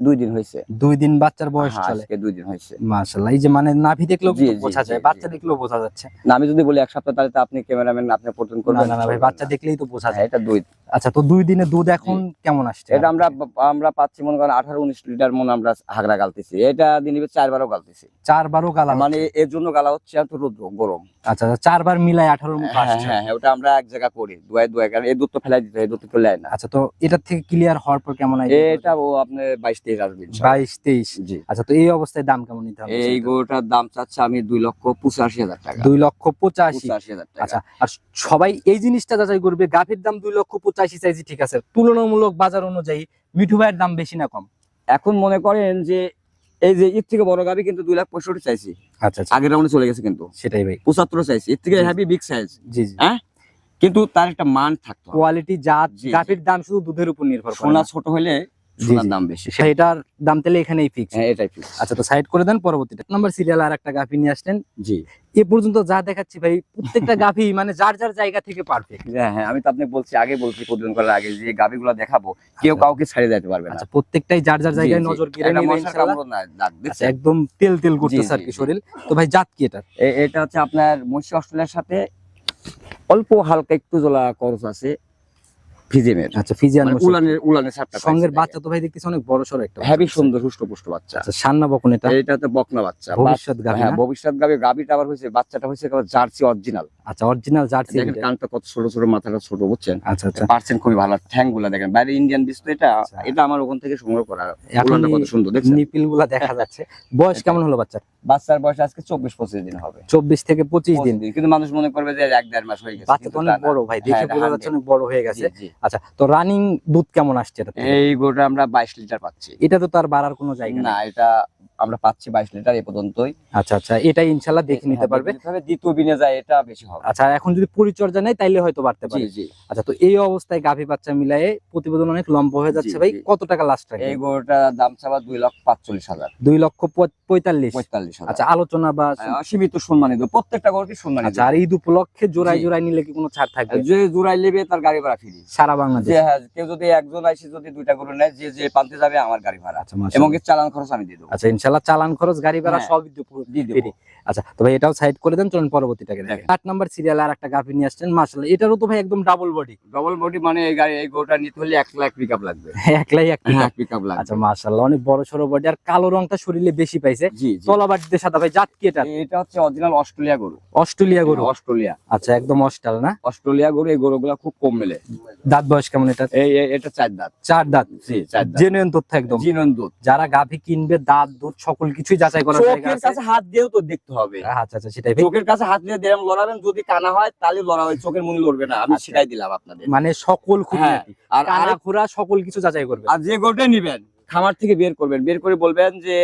দুই দিন হয়েছে। দুই দিন বাচ্চার বয়স হ্যাঁ, চলে। দুই দিন হয়েছে। মাশাআল্লাহ এই যে মানে নাভি দেখলেও জি, বোঝা যায় বাচ্চা দেখলেও বোঝা যাচ্ছে। না আমি যদি বলি এক সপ্তাহ তাহলে আপনি ক্যামেরাম্যান আপনি পর্যন্ত করবেন। না না ভাই বাচ্চা দেখলেই তো বোঝা হ্যাঁ, যায়। এটা দুই আচ্ছা তো দুই দিনে দুধ এখন কেমন আসছে? এটা আমরা আমরা পাচ্ছি মনে করেন আঠারো উনিশ লিটার মন আমরা হাগড়া গালতেছি। এটা দিনে চারবারও গালতেছি। চারবারও গালা মানে এর জন্য গালা হচ্ছে এত রোদ্র গরম। আচ্ছা আচ্ছা, চারবার মিলাই আঠারো হ্যাঁ হ্যাঁ হ্যাঁ ওটা আমরা এক জায়গা করি দুয়াই দুয়াই কারণ এই দুধ তো ফেলাই দিতে এই দুধ তো না। আচ্ছা তো এটার থেকে ক্লিয়ার হওয়ার পর কেমন এটা ও আপনার বাইশ তেইশ আসবে বাইশ তেইশ। আচ্ছা তো এই অবস্থায় দাম কেমন নিতে হবে? এই গরুটার দাম চাচ্ছে আমি দুই লক্ষ পঁচাশি হাজার টাকা। দুই লক্ষ পঁচাশি। পঁচাশি হাজার টাকা। আচ্ছা আর সবাই এই জিনিসটা যাচাই করবে গাভীর দাম দুই লক্ষ পঁচাশি চাইছি ঠিক আছে তুলনামূলক বাজার অনুযায়ী মিঠু ভাইয়ের দাম বেশি না কম? এখন মনে করেন যে এই যে এর থেকে বড় গাবি কিন্তু দুই লাখ পঁয়ষট্টি চাইছি। আচ্ছা আচ্ছা। আগের রাউন্ডে চলে গেছে কিন্তু। সেটাই ভাই। পঁচাত্তর চাইছি এর থেকে। হ্যাভি বিগ সাইজ জি জি। কিন্তু তার একটা মান থাকতো কোয়ালিটি জাত। গাভীর দাম শুধু দুধের উপর নির্ভর সোনা ছোট হলে সোনার দাম বেশি সেটার দাম তাহলে এখানেই ফিক্স হ্যাঁ এটাই। আচ্ছা তো সাইড করে দেন পরবর্তীটা নাম্বার সিরিয়াল আর একটা নিয়ে আসলেন। জি। এ পর্যন্ত যা দেখাচ্ছি ভাই প্রত্যেকটা গাভী মানে যার যার জায়গা থেকে পারফেক্ট হ্যাঁ হ্যাঁ আমি তো আপনাকে বলছি আগে বলছি প্রতিদিন করার আগে যে গাবিগুলো দেখাবো কেউ কাউকে ছেড়ে যেতে পারবে না। আচ্ছা প্রত্যেকটাই যার যার জায়গায়। নজর কেড়ে ইনশাআল্লাহ। আচ্ছা? একদম তেল তেল করতেছে আর কি শরীর। তো ভাই জাত কি এটা এটা হচ্ছে আপনার মৎস্য অস্ট্রেলিয়ার সাথে অল্প হালকা একটু জলা খরচ আছে। ফিজিমের আচ্ছা ফিজিয়ান মানে উলানের উলানের সাপটা সঙ্গের বাচ্চা তো ভাই দেখতেছি অনেক বড় সড়ো একটা হেভি সুন্দর হুষ্ট পুষ্ট বাচ্চা। আচ্ছা সান্না বকন এটা। এটা হচ্ছে বকনা বাচ্চা। ভবিষ্যৎ গাভী হ্যাঁ ভবিষ্যৎ গাবি গাবিটা আবার হয়েছে বাচ্চাটা হয়েছে একেবারে জার্সি অরিজিনাল। আচ্ছা অরিজিনাল জার্সি দেখেন কানটা কত ছোট ছোট মাথাটা ছোট বুঝছেন? আচ্ছা আচ্ছা। পার্সেন্ট খুবই ভালো। ঠ্যাংগুলা দেখেন। বাইরে ইন্ডিয়ান বিস এটা আচ্ছা। এটা আমার ওখান থেকে সংগ্রহ করা। উলানটা কত সুন্দর দেখছেন? নিপিলগুলা দেখা যাচ্ছে। বয়স কেমন হলো বাচ্চার? বাচ্চার বয়স আজকে চব্বিশ পঁচিশ দিন হবে। চব্বিশ থেকে পঁচিশ দিন। কিন্তু মানুষ মনে করবে যে এক দেড় মাস হয়ে গেছে। বাচ্চা তো অনেক বড় ভাই। দেখে হ্যাঁ, বোঝা যাচ্ছে অনেক বড় হয়ে গেছে। আচ্ছা তো রানিং দুধ কেমন আসছে এই গরুটা আমরা বাইশ লিটার পাচ্ছি। এটা তো তার বাড়ার কোনো জায়গা না না এটা আমরা পাচ্ছি বাইশ লিটার এ পর্যন্তই। আচ্ছা আচ্ছা এটা ইনশাল্লাহ দেখে নিতে হ্যাঁ, পারবে। দ্বিতীয় বিনে যায় এটা বেশি হবে। আচ্ছা এখন যদি পরিচর্যা নেই তাইলে হয়তো বাড়তে পারে। জি। আচ্ছা তো এই অবস্থায় গাভী বাচ্চা মিলায়ে প্রতিবেদন অনেক লম্বা হয়ে যাচ্ছে ভাই। কত টাকা লাস্ট রাখবে এই গরুটা দাম চাবা দুই লক্ষ পাঁচচল্লিশ হাজার। দুই লক্ষ পঁয়তাল্লিশ। পঁয়তাল্লিশ হাজার। আচ্ছা আলোচনা বা আহ, সীমিত সম্মানিত। প্রত্যেকটা গরুকে সম্মানিত। আচ্ছা আর ঈদ উপলক্ষে জোড়ায় জি। জোড়ায় নিলে কি কোনো ছাড় থাকবে? যে জোড়াই নেবে তার গাড়ি ভাড়া ফ্রি সারা বাংলাদেশ। হ্যাঁ কেউ যদি একজন আইসে যদি দুইটা গরু নেয় যে যে পান্তে যাবে আমার গাড়ি ভাড়া। আচ্ছা। এবং এর চালান খরচ আমি দিয়ে দেবো। আচ্ছা ইনশাল্লাহ চালান খরচ গাড়ি ভাড়া হ্যাঁ। সব দিয়ে। আচ্ছা তো ভাই এটাও সাইড করে দেন চলুন পরবর্তীটাকে দেখেন। আট নাম্বার সিরিয়াল আর একটা গাভী নিয়ে আসছেন মাশাআল্লাহ। এটারও তো ভাই একদম ডাবল বডি ডবল বডি মানে এই গাড়ি এই গরুটা নিতে হলে এক লাখ পিক আপ লাগবে একলাই এক হ্যাঁ পিক আপ লাগবে। আচ্ছা মাশাআল্লাহ অনেক বড় সড়ো বডি আর কালো রংটা শরীরে বেশি পাইছে। জি জি। তলা বাড়িতে সাদা ভাই জাত কি এটা এটা হচ্ছে অরিজিনাল অস্ট্রেলিয়া গরু। অস্ট্রেলিয়া গরু? অস্ট্রেলিয়া। আচ্ছা একদম অস্টাল না? অস্ট্রেলিয়া গরু এই গরুগুলা খুব কম মেলে। দাঁত বয়স কেমন এটা এই এটা চার দাঁত। চার দাঁত। জি চার দাঁত। জেনুইন তথ্য একদম। জিনন দুধ। যারা গাভী কিনবে দাঁত দুধ সকল কিছুই যাচাই করা চোখের কাছে হাত দিয়েও তো দেখতে হবে। আচ্ছা আচ্ছা সেটাই। চোখের কাছে হাত দিয়ে দিলাম লড়াবেন যদি কানা হয় তাহলে লড়া হয় চোখের মনে লড়বে না। আমি আচ্ছা। সেটাই দিলাম আপনাদের। মানে সকল খুঁটি আর কানা খুরা সকল কিছু যাচাই করবে। আর যে গরুটা নিবেন খামার থেকে বের করবেন বের করে বলবেন যে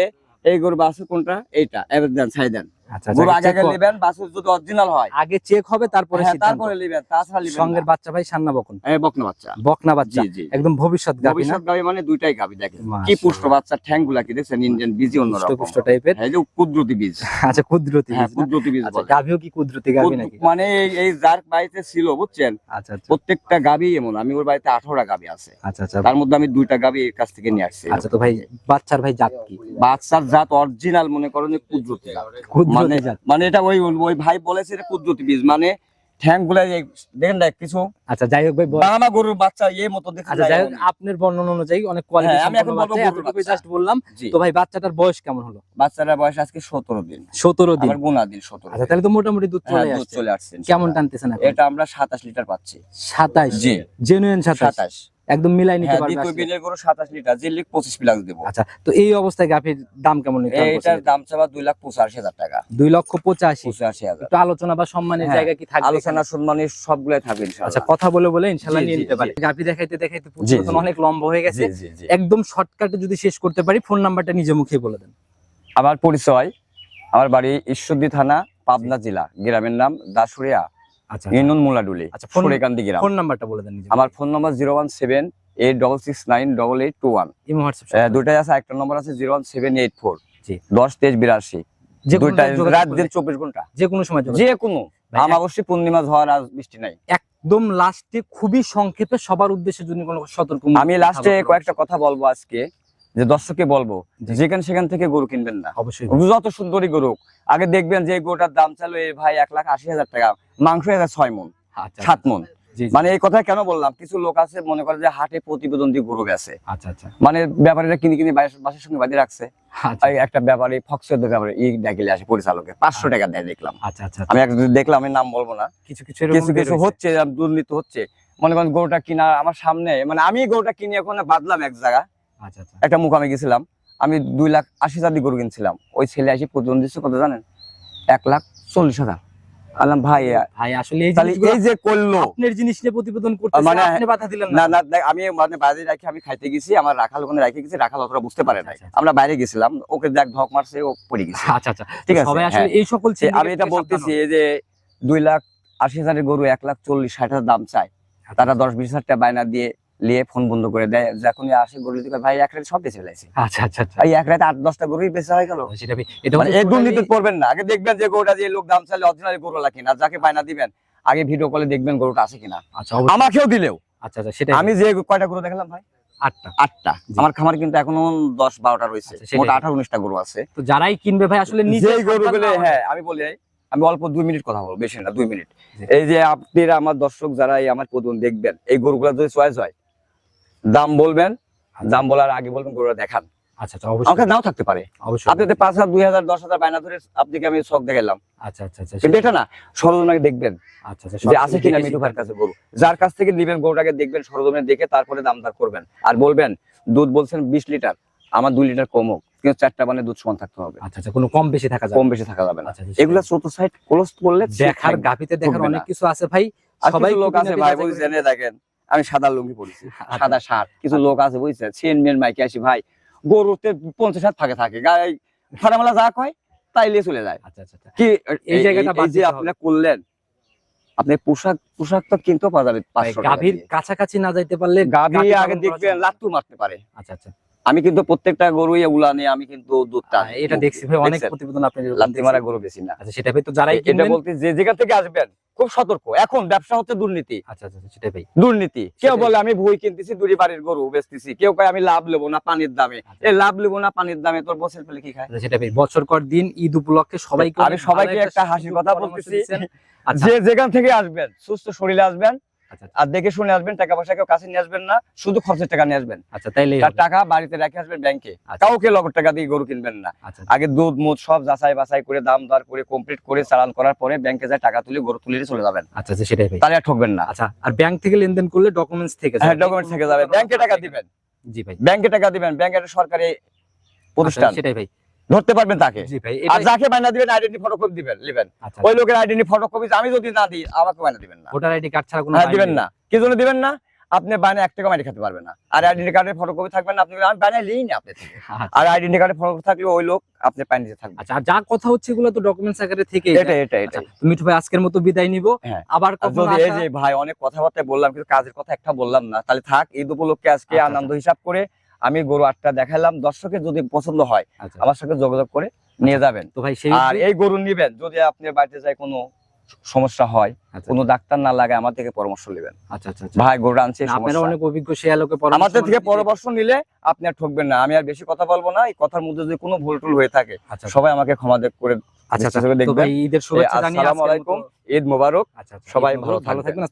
এই গরু বাসে কোনটা? এইটা। এবার দেন ছাই দেন। আগে check আগে কর- নেবেন বাসু যদি অরিজিনাল আগে চেক হবে তারপরে সিদ্ধান্ত। তারপরে নেবেন তাছাড়া নেবেন সঙ্গের বাচ্চা ভাই সান্না বকন। বকনা বাচ্চা। বকনা বাচ্চা জি জি। একদম ভবিষ্যৎ ভবিষ্যৎ গাবি মানে দুইটাই গাবি দেখেন। কি পুষ্ট বাচ্চা ঠ্যাংগুলা কি দেখছেন? ইন্ডিয়ান বীজই অন্যরকম। পুষ্ট টাইপের এই যে কুদরতি বীজ। আচ্ছা কুদরতি হ্যাঁ বীজ কুদরতি বীজ আচ্ছা বলে। গাভীও কি কুদরতি গাভী নাকি? মানে এই- যার বাড়িতে ছিল বুঝছেন? আচ্ছা আচ্ছা। প্রত্যেকটা গাবি এমন। আমি ওর বাড়িতে আঠারোটা গাবি আছে। আচ্ছা আচ্ছা। তার মধ্যে আমি দুইটা গাবি এর কাছ থেকে নিয়ে আসছি। আচ্ছা তো ভাই বাচ্চার ভাই জাত কি? বাচ্চার জাত অরিজিনাল মনে করেন কুদরতি। কুদরতি মানে মানে এটা ওই ওই ভাই বলেছে এটা কুদরতি বীজ মানে ঠ্যাংগুলা দেখেন না কিছু। আচ্ছা যাই হোক ভাই গরুর বাচ্চা এই মতো দেখে আচ্ছা যাই হোক আপনার বর্ণনা অনুযায়ী অনেক কোয়ালিটি হ্যাঁ, আমি এখন বলব গরুর জাস্ট বললাম। তো ভাই বাচ্চাটার বয়স কেমন হলো? বাচ্চারা বয়স আজকে সতেরো দিন। সতেরো দিন। আবার গুনা দিন সতেরো আচ্ছা তাহলে তো মোটামুটি দুধ হ্যাঁ, চলে দুধ আসছে। চলে আসছে কেমন টানতেছেন এটা আমরা সাতাশ লিটার পাচ্ছি। সাতাইশ জি। জেনুইন সাতাইশ সাতাশ। একদম মিলাই নিতে হ্যাঁ পারবে আসলে। বিনের গরু সাতাশ লিটার যে লিখ পঁচিশ প্লাস দেবো। আচ্ছা তো এই অবস্থায় গাভীর দাম কেমন নির্ধারণ এটার দাম চাবা দুই লাখ পঁচাশি হাজার টাকা। দুই লক্ষ পঁচাশি। পঁচাশি হাজার। একটু আলোচনা বা সম্মানের হ্যাঁ, জায়গা কি থাকবে আলোচনা সম্মানের সবগুলাই থাকবে ইনশাআল্লাহ। আচ্ছা কথা বলে বলে ইনশাল্লাহ জি, নিয়ে নিতে পারে। গাভী দেখাইতে দেখাইতে জি। অনেক লম্বা হয়ে গেছে। একদম শর্টকাটে যদি শেষ করতে পারি ফোন নাম্বারটা নিজে মুখে বলে দেন। আমার পরিচয় আমার বাড়ি ঈশ্বরদী থানা পাবনা জেলা। গ্রামের নাম দাসুরিয়া আচ্ছা ইউনিয়ন মুলাডুলি আচ্ছা, ফোন- গ্রাম। ফোন নাম্বারটা বলে দেন আমার phone number zero one seven eight double six nine double eight two one. দুইটাই আছে একটা নম্বর আছে zero one seven eight four. দশ তেইশ বিরাশি। যে কোনো দুইটাই যোগাযোগ রাত দিন চব্বিশ ঘণ্টা। যে কোনো সময় যে কোনো ভাই, পূর্ণিমা ঝড় আর বৃষ্টি নাই। একদম লাস্টে খুবই সংক্ষেপে সবার উদ্দেশ্যে কোনো সতর্ক আমি লাস্টে কয়েকটা কথা বলব আজকে যে দর্শককে বলব যেখানে সেখান থেকে গরু কিনবেন না। অবশ্যই যত সুন্দরী গরু আগে দেখবেন যে গরুটার দাম চালো এই ভাই এক লাখ আশি হাজার টাকা। মাংস হাজার ছয় মন আচ্ছা সাত মন জি। মানে এই কথা কেন বললাম? কিছু লোক আছে মনে করে যে হাটে প্রতিবেদন দিয়ে গরু গেছে আচ্ছা আচ্ছা। মানে ব্যাপারীরা কিনে কিনে বাসের সঙ্গে বাঁধিয়ে রাখছে। আচ্ছা। একটা ব্যাপারী ফক্সের ব্যাপারে ই ডাকিলে আসে পরিচালকে পাঁচশো টাকা দেয় দেখলাম। আচ্ছা আচ্ছা আমি একটা দেখলাম আমি নাম বলব না। কিছু কিছু কিছু কিছু হচ্ছে দুর্নীতি হচ্ছে। মনে করেন গরুটা কিনা আমার সামনে মানে আমি গরুটা কিনে ওখানে বাঁধলাম এক জায়গা। আচ্ছা আচ্ছা। একটা মুখামে গেছিলাম। আমি দুই লাখ আশি হাজার দিয়ে গরু কিনছিলাম। ওই ছেলে প্রতিদ্বন্দ্বী দিচ্ছে কত জানেন? এক লাখ চল্লিশ হাজার। আলাম ভাই ভাই আসলে এই তাহলে জিনিসগুলো এই যে করল আপনার জিনিস নিয়ে প্রতিবেদন করতে মানে- আপনি বাধা দিলেন না। না না আমি মানে বাইরে রাখি আমি খাইতে গেছি আমার রাখাল ওখানে রেখে গেছি রাখাল অতটা বুঝতে পারে নাই। আচ্ছা, আচ্ছা। আমরা বাইরে গেছিলাম ওকে দেখ ধক মারছে ও পড়ে গেছে। আচ্ছা আচ্ছা ঠিক আছে সবাই আসলে হ্যাঁ। এই সকল আমি এটা বলতেছি এই যে দুই লাখ আশি হাজারের গরু এক লাখ চল্লিশ ষাট হাজার দাম চায়। তারা দশ বিশ হাজার টাকা বায়না দিয়ে নিয়ে ফোন বন্ধ করে দেয়। যখনই আসে গরু দিকে ভাই এক রাতে সব বেঁচে ফেলাইছে আচ্ছা আচ্ছা আচ্ছা। এই এক রাতে আট দশটা গরুই বেঁচে হয়ে গেল। মানে এই দুর্নীতি করবেন না। আগে দেখবেন যে গরুটা যে লোক দাম চাইলে অরিজিনাল গরু লাগে কিনা যাকে বায়না দিবেন আগে ভিডিও কলে দেখবেন গরুটা আছে কিনা। আচ্ছা আমাকেও দিলেও। আচ্ছা আচ্ছা সেটা আমি যে কয়টা গরু দেখলাম ভাই? আটটা। আটটা। আমার খামার কিন্তু এখনও দশ বারোটা রয়েছে। আচ্ছা, সেটাই। মোট আঠারো উনিশটা গরু আছে। তো যারাই কিনবে ভাই আসলে নিজে যে গরুগুলো হ্যাঁ আমি বলি আমি অল্প দুই মিনিট কথা বলব বেশি না দুই মিনিট। এই যে আপনারা আমার দর্শক যারা এই আমার প্রতিদিন দেখবেন এই গরুগুলো যদি চয়েস হয় দাম বলবেন দাম বলার আগে বলবেন গরুটা দেখান। আচ্ছা অবশ্যই। নাও থাকতে পারে। অবশ্যই। আপনি পাঁচ হাজার দুই হাজার দশ হাজার বায়না ধরে আপনাকে আমি শখ দেখালাম আচ্ছা আচ্ছা আচ্ছা কিন্তু এটা না সরজনাকে দেখবেন আচ্ছা আচ্ছা যে আছে কিনা দেখে মিঠু ভাইয়ের কাছে গরু। যার কাছ থেকে নিবেন গরুটাকে দেখবেন সরজনে দেখে তারপরে দাম দর করবেন। আর বলবেন দুধ বলছেন বিশ লিটার আমার দুই লিটার কম হোক কিন্তু চারটা মানে দুধ সমান থাকতে হবে। আচ্ছা আচ্ছা কোনো কম বেশি থাকা যাবে কম বেশি থাকা যাবে না। এগুলা চতুর্থ সাইড ক্লোজ করলে দেখার গাভিতে দেখার অনেক কিছু আছে ভাই। আর সবাই লোক আছে ভাই বুঝছেন এই দেখেন। আমি সাদা লুঙ্গি পরেছি আচ্ছা। সাদা শার্ট কিছু লোক আছে বুঝছেন? চেন মেন মাইকে আসি ভাই গরুতে পঞ্চাশ হাত ফাঁকে থাকে। গায়ে ফারামালা যা কয় তাই নিয়ে চলে যায়। আচ্ছা আচ্ছা। কি এই জায়গাটা যে আপনি করলেন আপনি পোশাক পোশাক তো কিনতেও পাওয়া যাবে গাভীর কাছাকাছি না যাইতে পারলে গাভী আগে দেখবেন লাত্তু মারতে পারে। আচ্ছা আচ্ছা। আমি কিন্তু প্রত্যেকটা গরু উলানে আমি কিন্তু দুধটা আহ, এটা দেখছি ভাই অনেক প্রতিবেদন আপনি লাত্তি মারা গরু বেশি না। আচ্ছা সেটা ভাই তো যারাই এটা বলতে যে যেখান থেকে আসবেন খুব সতর্ক। এখন ব্যবসা হচ্ছে দুর্নীতি। আচ্ছা আচ্ছা আচ্ছা, সেটাই ভাই। দুর্নীতি। কেউ বলে আমি বই কিনতেছি দুরি বাড়ির গরু বেচতেছি। কেউ কয় আমি লাভ নেব না পানির দামে। আচ্ছা। এই লাভ নেব না পানির দামে তোর বছর ফেলে কি খায়? আচ্ছা, সেটা ভাই বছর কর দিন ঈদ উপলক্ষে সবাইকে আমি সবাইকে একটা হাসির কথা বলতেছি। যে যেখান থেকে আসবেন সুস্থ শরীরে আসবেন আর দেখে শুনে আসবেন টাকা পয়সা কেউ কাছে নিয়ে আসবেন না শুধু খরচের টাকা নিয়ে আসবেন। আচ্ছা তাইলে টাকা বাড়িতে রেখে আসবেন ব্যাংকে। আচ্ছা। কাউকে লগর টাকা দিয়ে গরু কিনবেন না। আচ্ছা আগে দুধ মুধ সব যাচাই বাছাই করে দাম দর করে কমপ্লিট করে চালান করার পরে ব্যাংকে যায় টাকা তুলে গরু তুলে চলে যাবেন। আচ্ছা আচ্ছা, সেটাই তাহলে আর ঠকবেন না। আচ্ছা আর ব্যাংক থেকে লেনদেন করলে ডকুমেন্টস থেকে হ্যাঁ যাবে। ডকুমেন্ট থেকে যাবে। ব্যাংকে টাকা দিবেন। জি ভাই। ব্যাংকে টাকা দিবেন। ব্যাংক একটা সরকারি প্রতিষ্ঠান। আচ্ছা, সেটাই ভাই। ধরতে পারবেন তাকে। আর যাকে বায়না দিবেন আইডেন্টি ফটোকপি দিবেন নেবেন আচ্ছা ওই লোকের আইডেন্টি ফটোকপি আমি যদি না দিই আমাকে বায়না দিবেন না। ভোটার আইডি কার্ড ছাড়া কোনো হ্যাঁ দিবেন না। কি জন্য দিবেন না? আপনি বায়না এক টাকা মাইনে খেতে পারবেন না। আর আইডেন্টি কার্ডের ফটোকপি থাকবেন না আপনি আমি বায়না লিই না আপনি আচ্ছা, আর আইডেন্টি কার্ডের ফটোকপি থাকলে ওই লোক আপনি পানি দিতে থাকবেন আচ্ছা আর যা কথা হচ্ছে এগুলো তো ডকুমেন্টস আকারে থেকে এটা এটা এটা মিঠু ভাই আজকের মতো বিদায় নিব। হ্যাঁ। আবার কখনো এই যে ভাই অনেক কথাবার্তা বললাম কিন্তু কাজের কথা একটা বললাম না তাহলে থাক ঈদ উপলক্ষে আজকে আচ্ছা, আনন্দ হিসাব করে আমি গরু আটটা দেখালাম দর্শকের যদি পছন্দ হয় আচ্ছা। আমার সাথে যোগাযোগ করে নিয়ে যাবেন। তো ভাই আর এই গরু নিবেন যদি আপনি বাড়িতে যায় কোনো সমস্যা হয় আচ্ছা। কোনো ডাক্তার না লাগে আমার থেকে পরামর্শ নেবেন। আচ্ছা। ভাই গরু আনছে আপনারা অনেক অভিজ্ঞ সে আলোকে পরামর্শ আমাদের থেকে পরামর্শ নিলে আপনি আর ঠকবেন না। আমি আর বেশি কথা বলব না এই কথার মধ্যে যদি কোনো ভুল টুল হয়ে থাকে আচ্ছা সবাই আমাকে ক্ষমা করে আচ্ছা আচ্ছা দেখবেন। ঈদের শুভেচ্ছা জানিয়ে আসসালামু আলাইকুম ঈদ মোবারক। আচ্ছা সবাই ভালো। থাকবেন